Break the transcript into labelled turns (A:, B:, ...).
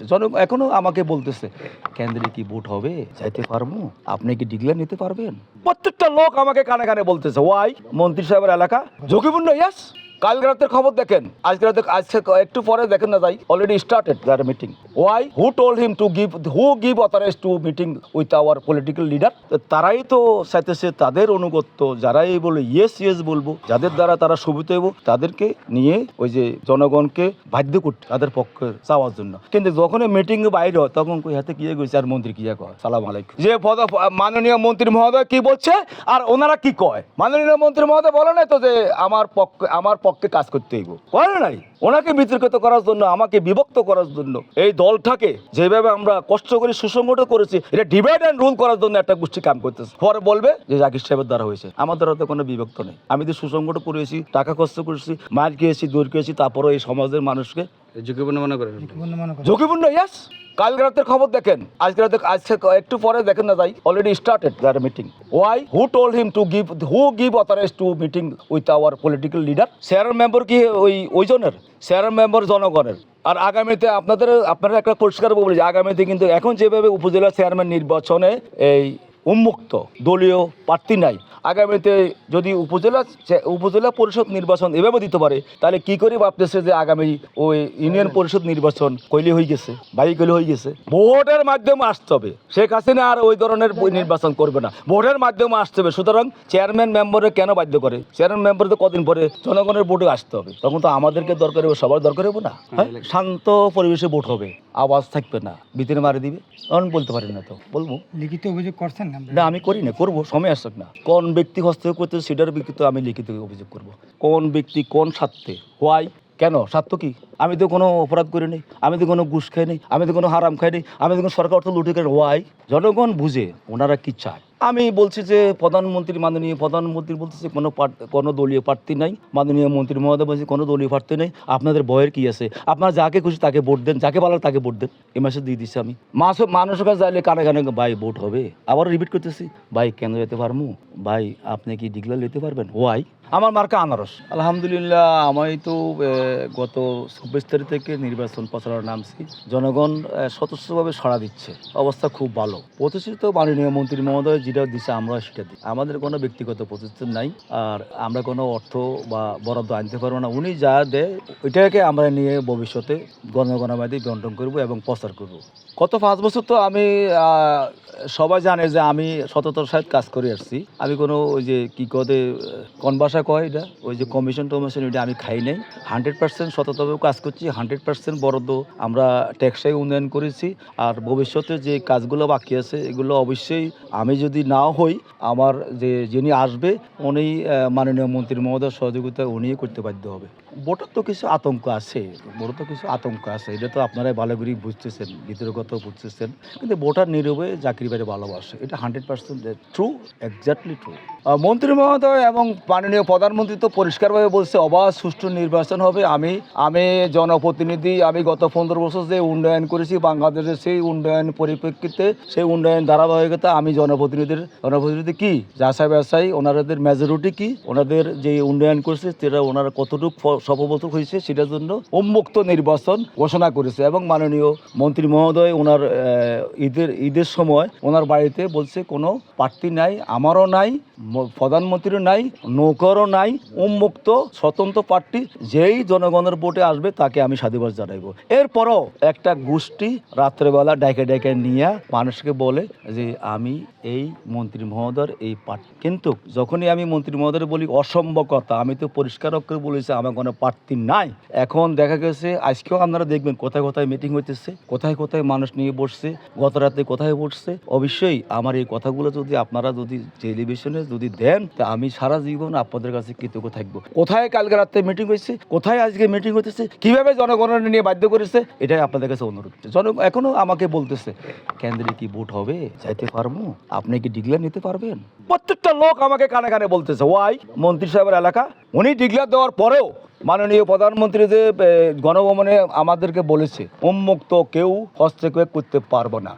A: জন এখনও আমাকে বলতেছে, কেন্দ্রে কি ভোট হবে? যাইতে পারব? আপনি কি ডিক্লেয়ার নিতে পারবেন? প্রত্যেকটা লোক আমাকে কানে কানে বলতেছে, ওয়াই, মন্ত্রী সাহেবের এলাকা? ঝুঁকিপূর্ণ ইয়াস কালকে রাতের খবর দেখেন। আজকে রাতে আজকে একটু পরে দেখেন না যাই already started their meeting why who told him to give who give authorise to meeting with our political leader তারাই তো চাইতেছে তাদের অনুগত্য যারাই বলে ইয়েস ইয়েস বলব যাদের দ্বারা তারা সুবিধা হইব তাদেরকে নিয়ে ওই যে জনগণকে বাধ্য করতে তাদের পক্ষে চাওয়ার জন্য। কিন্তু যখন মিটিং বাইরে হয় তখন কই হাতে কিয়ে গেছে আর মন্ত্রী কিয়া কয়? সালাম আলাইকুম। যে পদ মাননীয় মন্ত্রী মহোদয় কি বলছে? আর ওনারা কি কয়? মাননীয় মন্ত্রী মহোদয় বলে নাই তো যে আমার পক্ষে আমার পক্ষে কাজ করতে হইব। বলে নাই? ওনাকে বিতর্কিত করার জন্য আমাকে বিভক্ত করার জন্য এই দলটাকে যেভাবে আমরা কষ্ট করে সুসংগঠিত করেছি এটা ডিভাইড অ্যান্ড রুল করার জন্য একটা গোষ্ঠী কাম করতেছে। পরে বলবে যে জাকির সাহেবের দ্বারা হয়েছে। আমার দ্বারা তো কোনো বিভক্ত নেই। আমি তো সুসংগঠিত করেছি টাকা খরচ করেছি মার খেয়েছি দূর খেয়েছি তারপরে এই সমাজের মানুষকে
B: ঝুঁকিপূর্ণ মনে করেন
A: ঝুঁকিপূর্ণ ইয়াস কালকে রাতের খবর দেখেন, আজকে রাতে, আজকে একটু পরে দেখেন না যাই already started their meeting why who told him to give who give authorise to meeting with our political leader chair member কি, ওই ওইজনের চেয়ার মেম্বার জনগণের। আর আগামীতে আপনাদের, আপনারা একটা পরিষ্কার বলি যে আগামীতে কিন্তু এখন যেভাবে উপজেলা চেয়ারম্যান নির্বাচনে এই উন্মুক্ত দলীয় প্রার্থী নাই আগামীতে যদি উপজেলা উপজেলা পরিষদ নির্বাচন এভাবে দিতে পারে তাহলে কি করে ভাবতেছে যে আগামী ওই ইউনিয়ন পরিষদ নির্বাচন কইলে হয়ে গেছে বাই কইলে হয়ে গেছে? ভোটের মাধ্যমে আসতে হবে। শেখ হাসিনা আর ওই ধরনের বই নির্বাচন করবে না। ভোটের মাধ্যমে আসতে হবে। সুতরাং চেয়ারম্যান মেম্বারে কেন বাধ্য করে? চেয়ারম্যান মেম্বার তো কদিন পরে জনগণের ভোটে আসতে হবে। তখন তো আমাদেরকে দরকার হবে সবার দরকার হবে না। হ্যাঁ? শান্ত পরিবেশে ভোট হবে। আওয়াজ থাকবে না। ভিতরে মারি দিবে। তখন বলতে পারি না তো। বলব।
C: লিখিত অভিযোগ করছেন না?
A: না আমি করি না। করব। সময় আসুক না। কোন ব্যক্তি হস্তক্ষেপ করতে সেটার ব্যক্তিত্ব আমি লিখিত অভিযোগ করব। কোন ব্যক্তি কোন স্বার্থে? হোয়াই কেন? স্বার্থ কি? আমি তো কোনো অপরাধ করি নাই, আমি তো কোনো ঘুষ খাই নাই, আমি তো কোনো হারাম খাইনি আমি তো কোনো সরকার অর্থ লুটে খাই হোয়াই জনগণ বুঝে, ওনারা কি চায়? আমি বলছি যে প্রধানমন্ত্রী, মাননীয় প্রধানমন্ত্রী বলতেছে, কোনো কোনো দলীয় প্রার্থী নাই, মাননীয় মন্ত্রী মহোদয় বলছে, কোনো দলীয় প্রার্থী নেই, আপনাদের ভয়ের কি আছে? আপনারা যাকে খুশি তাকে ভোট দেন, যাকে ভালো তাকে ভোট দেন। এই মাসে দিয়ে দিচ্ছি আমি। মাস, মানুষের কাছে যাইলে কানে কানে ভাই ভোট হবে। আবার রিপিট করতেছি, ভাই কেন যেতে পারব ভাই আপনি কি ডিক্লেয়ার নিতে পারবেন? ওয়াই আমার মার্কা আনারস। আলহামদুলিল্লাহ আমি তো গত চব্বিশ তারিখ থেকে নির্বাচন প্রচারের নামছি জনগণ স্বতঃস্ফূর্তভাবে সাড়া দিচ্ছে। অবস্থা খুব ভালো। প্রতিষ্ঠিত মাননীয় মন্ত্রী মহোদয়, যেটা দিচ্ছে আমরা, সেটা দিই। আমাদের কোনো ব্যক্তিগত প্রতিষ্ঠান নাই। আর আমরা কোনো অর্থ বা বরাদ্দ আনতে পারব না। উনি যা দেয় ওইটাকে আমরা নিয়ে ভবিষ্যতে গণগণমাধ্যমে বন্টন করব এবং প্রচার করব। গত পাঁচ বছর তো আমি সবাই জানে যে আমি সততার সাথে কাজ করে আসছি। আমি কোনো ওই যে কি কদে কোন কয় এটা? ওই যে কমিশন টমিশন এটা আমি খাই নাই। হান্ড্রেড পার্সেন্ট সততাভাবে কাজ করছি হান্ড্রেড পার্সেন্ট বরাদ্দ আমরা টেকসাই উন্নয়ন করেছি। আর ভবিষ্যতে যে কাজগুলো বাকি আছে, এগুলো অবশ্যই আমি যদি নাও হই, আমার যে যিনি আসবে উনি মাননীয় মন্ত্রী মহোদয় সহযোগিতা উনিই করতে বাধ্য হবে। ভোটার তো কিছু আতঙ্ক আছে, ভোটার তো কিছু আতঙ্ক আছে, এটা তো আপনারাই ভালো করে বুঝতেছেন ভিতরে কথা বুঝতেছেন। কিন্তু ভোটার নীরবে চাকরি বাইরে ভালোবাসে, এটা hundred percent true exactly true মন্ত্রী মহোদয় এবং মাননীয় প্রধানমন্ত্রী তো পরিষ্কারভাবে বলছে, অবাধ সুষ্ঠু নির্বাচন হবে, আমি আমি জনপ্রতিনিধি, আমি গত পনেরো বছর যে উন্নয়ন করেছি, বাংলাদেশের সেই উন্নয়ন পরিপ্রেক্ষিতে, সেই উন্নয়ন ধারাবাহিকতা আমি জনপ্রতিনিধির, জনপ্রতিনিধি কি? যাচাই বাছাই ওনাদের মেজরিটি কি? ওনাদের যে উন্নয়ন করেছে, সেটা ওনারা কতটুকু সফলবত হয়েছে, সেটার জন্য উন্মুক্ত নির্বাচন ঘোষণা করেছে এবং মাননীয় মন্ত্রী মহোদয় ওনার ঈদের ঈদের সময় ওনার বাড়িতে বলছে, কোনো প্রার্থী নাই, আমারও নাই প্রধানমন্ত্রীরও নাই, নৌকারও নাই, উন্মুক্ত, স্বতন্ত্র প্রার্থী, যেই জনগণের ভোটে আসবে তাকে আমি সাধুবাদ জানাইবো। এরপরও একটা গোষ্ঠী রাত্রেবেলা ডেকে ডেকে নিয়ে মানুষকে বলে যে, আমি এই মন্ত্রী মহোদয়ের এই প্রার্থী কিন্তু যখনই আমি মন্ত্রী মহোদয় বলি অসম্ভব কথা আমি তো পরিষ্কার করে বলেছি, আমার কোনো প্রার্থী নাই। এখন দেখা গেছে, আজকেও আপনারা দেখবেন কোথায় কোথায় মিটিং হইতেছে, কোথায় কোথায় মানুষ নিয়ে বসছে, গত রাতে কোথায় বসছে। অবশ্যই আমার এই কথাগুলো যদি আপনারা যদি টেলিভিশনে যদি দেন, তা আমি সারা জীবন আপনাদের কাছে কৃতজ্ঞ থাকব। কোথায় কালকে রাতে মিটিং হয়েছে কোথায় আজকে মিটিং হতেছে কীভাবে জনগণের নিয়ে বাধ্য করেছে? এটাই আপনাদের কাছে অনুরোধ। জন এখনও আমাকে বলতেছে, কেন্দ্রে কি ভোট হবে? যাইতে পারব? আপনি কি ডিক্লেয়ার নিতে পারবেন? প্রত্যেকটা লোক আমাকে কানে কানে বলতেছে, ওয়াই, মন্ত্রী সাহেবের এলাকা? উনি ডিক্লেয়ার দেওয়ার পরেও মাননীয় প্রধানমন্ত্রী যে গণভবনে আমাদেরকে বলেছে, উন্মুক্ত কেউ হস্তক্ষেপ করতে পারব না।